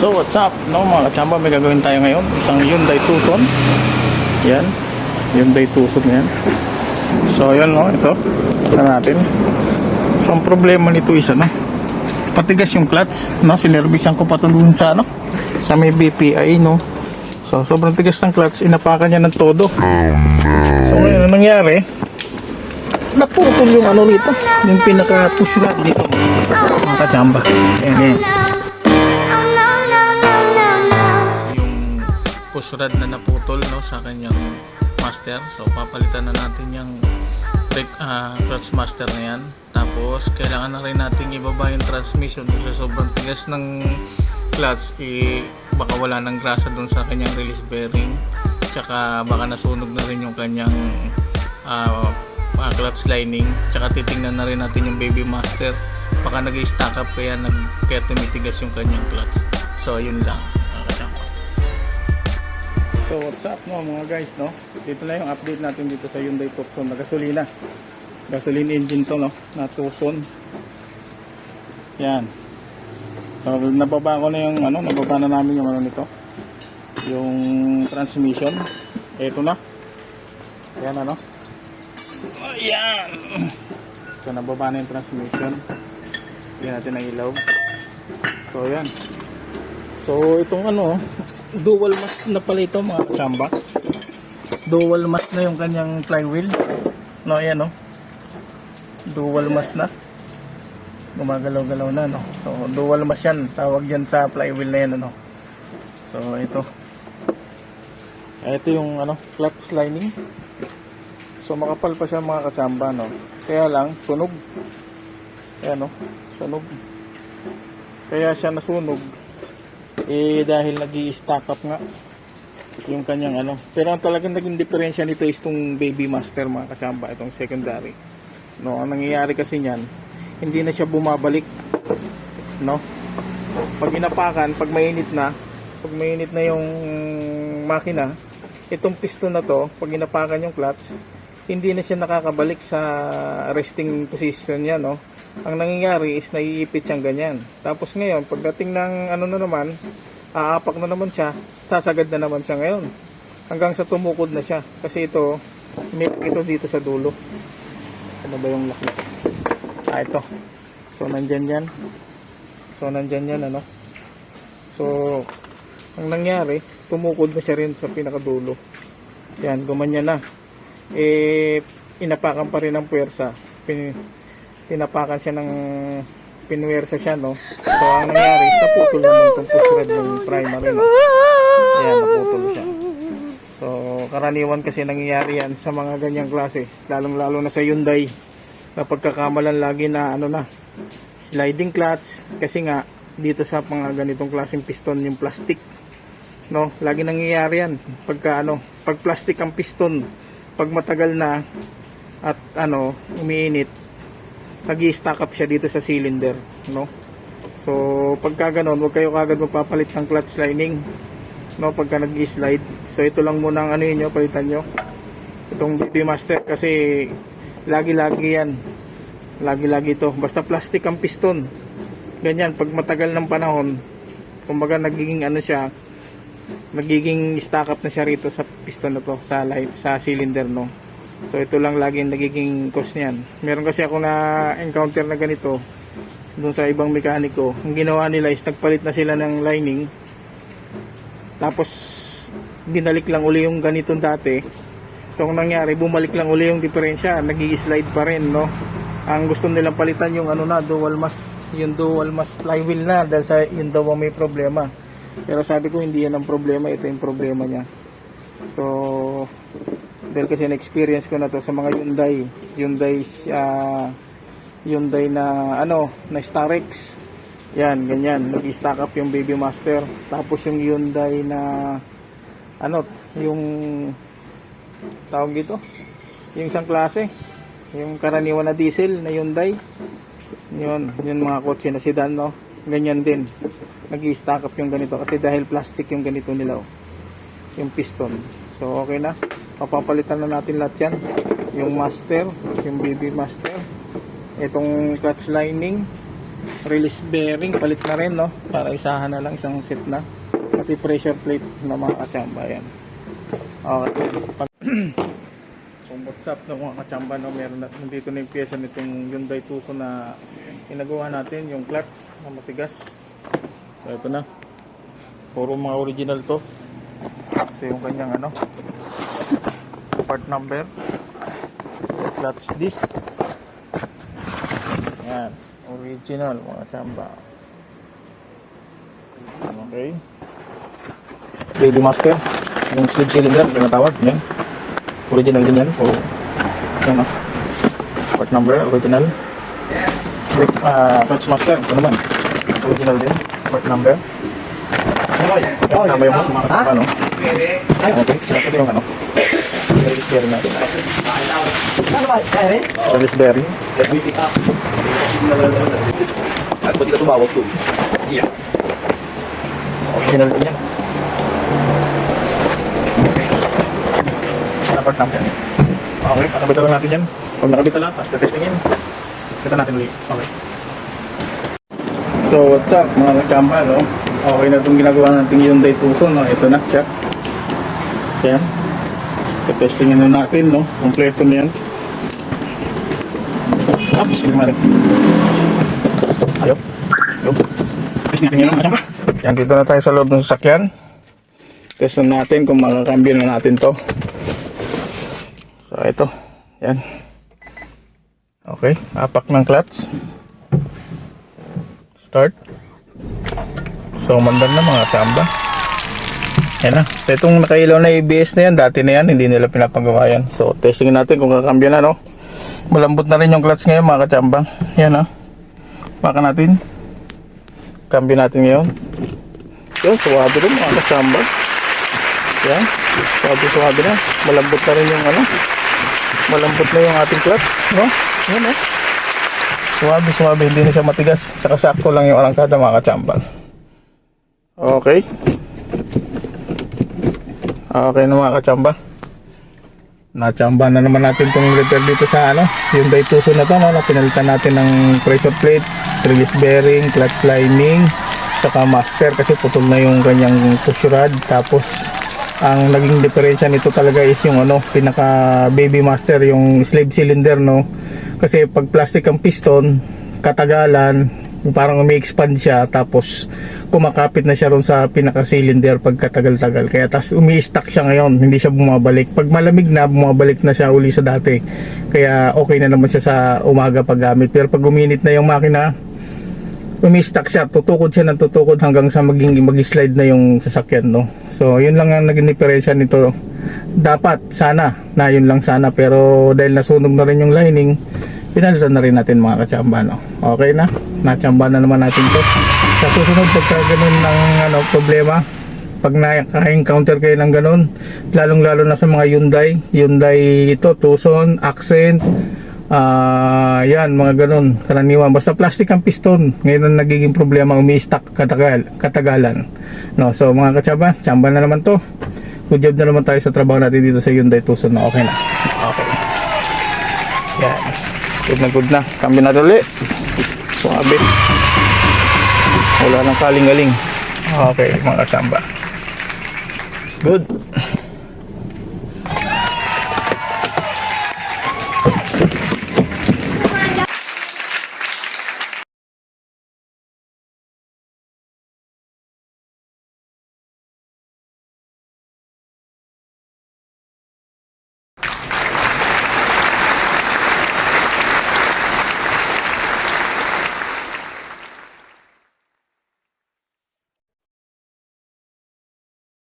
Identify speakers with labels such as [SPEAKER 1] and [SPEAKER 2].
[SPEAKER 1] So what's up? No, mga kachamba, may gagawin tayo ngayon. Isang Hyundai Tucson. Yan. Hyundai Tucson yan. So yun no, ito. Sa natin. So ang problema nito is ano, patigas yung clutch. No, sinervisan ko pa ito dun sa ano, sa may BPI no. So sobrang tigas ng clutch, inapakan niya ng todo. So ngayon, anong nangyari? Naputol yung ano rito, yung pinaka-push rod dito. Mga kachamba. Ayan, ayan. Push rod na naputol no sa kanyang master. So papalitan na natin yung brake ah, clutch master na yan. Tapos kailangan na rin nating ibaba yung transmission kasi sobrang tigas ng clutch. Eh, baka wala ng grasa dun sa kanyang release bearing. Tsaka baka nasunog na rin yung kanyang ah, ah, clutch lining. Tsaka titingnan na rin natin yung baby master. Baka nag-stack up kaya, nag, kaya tumitigas yung kanyang clutch. So yun lang So what's up no mga guys no? Dito na yung update natin dito sa Hyundai Tucson. Na gasolina Gasoline engine to no? Na Tucson. Yan. So nababa ko na yung ano Nababa na namin yung ano nito. Yung transmission. Ito na. Yan ano? Ayan. So nababa na yung transmission. Yan natin ang ilaw So yan. So itong ano dual mast na pala ito mga kachamba. Dual mast na yung kanyang flywheel. No ayan no? Dual mast na. Gumagalaw-galaw na no? So dual mast yan. Tawag yan sa flywheel na yan ano? So ito. Ito yung ano clutch lining. So makapal pa siya mga kachamba no? Kaya lang sunog. Ayan no? Sunog. Kaya siya nasunog eh dahil nag stack up nga yung kanyang ano. Pero ang talagang naging diferensya nito is itong baby master mga kasamba itong secondary. No ang nangyayari kasi niyan hindi na siya bumabalik no? Pag inapakan pag mainit na pag mainit na yung makina itong piston na to pag inapakan yung clutch hindi na siya nakakabalik sa resting position niya no ang nangyayari is naiipit siyang ganyan. Tapos ngayon, pagdating ng ano na naman, aapak na naman siya, sasagad na naman siya ngayon. Hanggang sa tumukod na siya. Kasi ito, may ito dito sa dulo. Ano ba yung nito? Ah, ito. So, nandyan yan. So, nandyan yan, ano. So, ang nangyari, tumukod na siya rin sa pinakadulo. Yan, gumanyan na. Eh, inapakan pa rin ng puwersa. Pin tinapakan siya ng pinwersa siya no? So ang nangyari is naputol naman itong push rod ng primary no? Ayan naputol siya. So karaniwan kasi nangyayari yan sa mga ganyang klase lalong lalo na sa Hyundai na pagkakamalan lagi na ano na sliding clutch. Kasi nga dito sa mga ganitong klaseng piston yung plastic no? Lagi nangyayari yan. Pagka ano pag plastic ang piston pag matagal na at ano umiinit nag-stack up siya dito sa cylinder no? So pagka ganon huwag kayo kagad magpapalit ng clutch lining no? Pagka nag-slide so ito lang muna ang ano yun nyo palitan nyo. Itong BB Master kasi lagi lagi yan. Lagi lagi to. Basta plastic ang piston. Ganyan pag matagal ng panahon kumbaga nagiging ano siya nagiging stack up na siya rito sa piston na to sa sa cylinder no So ito lang laging nagiging cause niyan. Meron kasi ako na encounter na ganito doon sa ibang mekaniko. Ang ginawa nila is nagpalit na sila ng lining. Tapos binalik lang uli yung ganitong dati. So kung nangyari, bumalik lang uli yung diferensya. Nag-i-slide pa rin, no? Ang gusto nilang palitan yung ano na, dual mass, yung dual mass flywheel na dahil sa yun daw may problema. Pero sabi ko hindi yan ang problema, ito yung problema niya. So, dahil kasi na-experience ko na to sa mga Hyundai. Hyundai uh, Hyundai na ano na Starex yan ganyan. Nag-stack up yung Baby Master. Tapos yung Hyundai na ano yung tawag dito? Yung isang klase. Yung karaniwan na diesel na Hyundai. Yun yun mga kotse na sedan no? Ganyan din. Nag-stack up yung ganito. Kasi dahil plastic yung ganito nila oh. yung piston. So okay na papapalitan na natin lahat yan. Yung master yung BB master. Itong clutch lining release bearing palit na rin no? Para isahan na lang isang set na. Pati pressure plate na mga kachamba yan. Okay. So what's up no mga kachamba no? Meron na nandito na yung pyesa nitong Hyundai Tucson na ginagawa natin yung clutch na matigas. So ito na. Puro mga original to. Ito yung kanyang ano part number. Clutch disc yan. Original mga chamba. Okay. Ready master? Yung slip cylinder pinatawag yan. Original din yan. O yan o part number original. Click, ah, clutch master. Ito naman. Original din. Part number. Tama yung mga kasama no? Okay nasa yung ano release bearing natin
[SPEAKER 2] Ano ba?
[SPEAKER 1] Bearing
[SPEAKER 2] Nag-pick up. At pati ka tumawag to.
[SPEAKER 1] Yeah. So, original din yan. Dapat natin. Okay, panabitan lang natin yan. Pag nakabita lang, tapos testingin. Kita natin ulit. Okay. So, what's up mga kachamba, no? Okay na itong ginagawa natin Hyundai Tucson, no? Ito na, siya. Yan. Testingin na natin, no? Kompleto na yan. Tapos, sige naman. Ayaw. Ayaw. Test natin yun, mga kachamba. Yan, dito na tayo sa loob ng sasakyan. Test na natin kung makakambyo na natin to. So, ito. Yan. Okay. Apak ng clutch. Start. So, mandan na mga chamba. Yan na. Itong nakailaw na ABS na yan, dati na yan, hindi nila pinapagawa yan. So, testing natin kung kakambyo na, no? Malambot na rin yung clutch ngayon, mga kachamba. Yan, no? Baka natin. Cambio natin ngayon. Yan, suwabe rin mga kachamba. Yan. Suwabe, suwabe na. Malambot na rin yung ano. Malambot na yung ating clutch, no? Yan, no? Suwabe, suwabe. Hindi na siya matigas. Saka sakto lang yung arangkada mga kachamba. Okay. Okay na mga kachamba. Nachamba na naman natin itong repair dito sa ano, Hyundai Tucson na to, no? na pinalitan natin ng pressure plate, release bearing, clutch lining, saka master kasi putol na yung kanyang push rod. Tapos ang naging diferensya nito talaga is yung ano, pinaka baby master, yung slave cylinder no. Kasi pag plastic ang piston, katagalan, parang umi-expand siya tapos kumakapit na siya ron sa pinaka cylinder pag katagal-tagal kaya tas umi-stuck siya ngayon hindi siya bumabalik. Pag malamig na bumabalik na siya uli sa dati. Kaya okay na naman siya sa umaga paggamit. Pero pag uminit na yung makina umi-stuck siya. Tutukod siya ng tutukod hanggang sa maging mag-slide na yung sasakyan no? So yun lang ang naging diferensya nito. Dapat sana na yun lang sana. Pero dahil nasunog na rin yung lining pinalitan na rin natin mga kachamba no? Okay na? Nachamba na naman natin to. Sa susunod pagka ganun ng ano, problema pag na-encounter kayo ng ganun lalong lalo na sa mga Hyundai Hyundai ito Tucson Accent ah yan mga ganun karaniwan. Basta plastic ang piston ngayon ang nagiging problema umi-stuck katagal, katagalan. No so mga kachamba chamba na naman to. Good job na naman tayo sa trabaho natin dito sa Hyundai Tucson na okay na good na good na. Cambio natin ulit suabe. Wala nang kaling-galing. Okay mga kachamba. Good